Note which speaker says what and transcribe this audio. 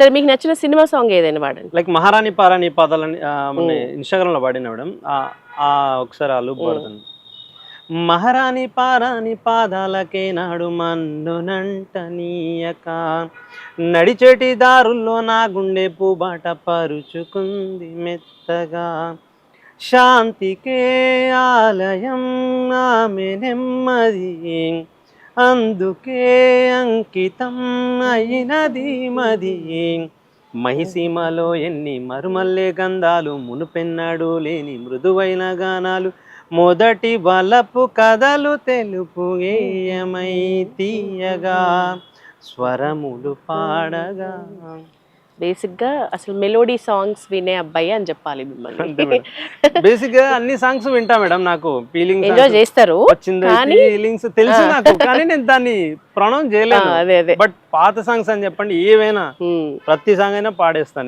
Speaker 1: సరే మీకు నచ్చిన సినిమా సాంగ్ ఏదైనా పాడండి
Speaker 2: లైక్ మహారాణి పారాణి పాదాలని ఆ, మొన్న ఇన్స్టాగ్రామ్లో పాడిన మేడం. ఆ- ఆ ఒకసారి ఆ లూప్ పడుతుంది మహారాణి పారాణి పాదాలకే నాడు మన్నునంట నీయక. నడిచేటి దారుల్లో నా గుండె పూబాట పరుచుకుంది మెత్తగా. శాంతికే ఆలయం ఆమె నెమ్మది. అందుకే అంకితం అయినది మది. మహిసీమలో ఎన్ని మరుమల్లే గంధాలు మునుపెన్నడు లేని మృదువైన గానాలు. మొదటి వలపు కథలు తెలుపు ఏయమై తీయగా స్వరములు పాడగా.
Speaker 1: బేసిక్గా అసలు మెలోడీ సాంగ్స్ వినే అబ్బాయి అని చెప్పాలి మిమ్మల్ని.
Speaker 2: మేడం. బేసిక్గా అన్ని సాంగ్స్ వింటా మేడం నాకు. ఫీలింగ్
Speaker 1: ఎంజాయ్ చేస్తారు
Speaker 2: ఫీలింగ్స్ తెలుసు నాకు కానీ నేను దాన్ని ప్రొనౌన్స్ చేయలేను
Speaker 1: అదే
Speaker 2: బట్ పాత సాంగ్స్ అని చెప్పండి ఏవైనా. ప్రతి సాంగ్ అయినా పాడేస్తాను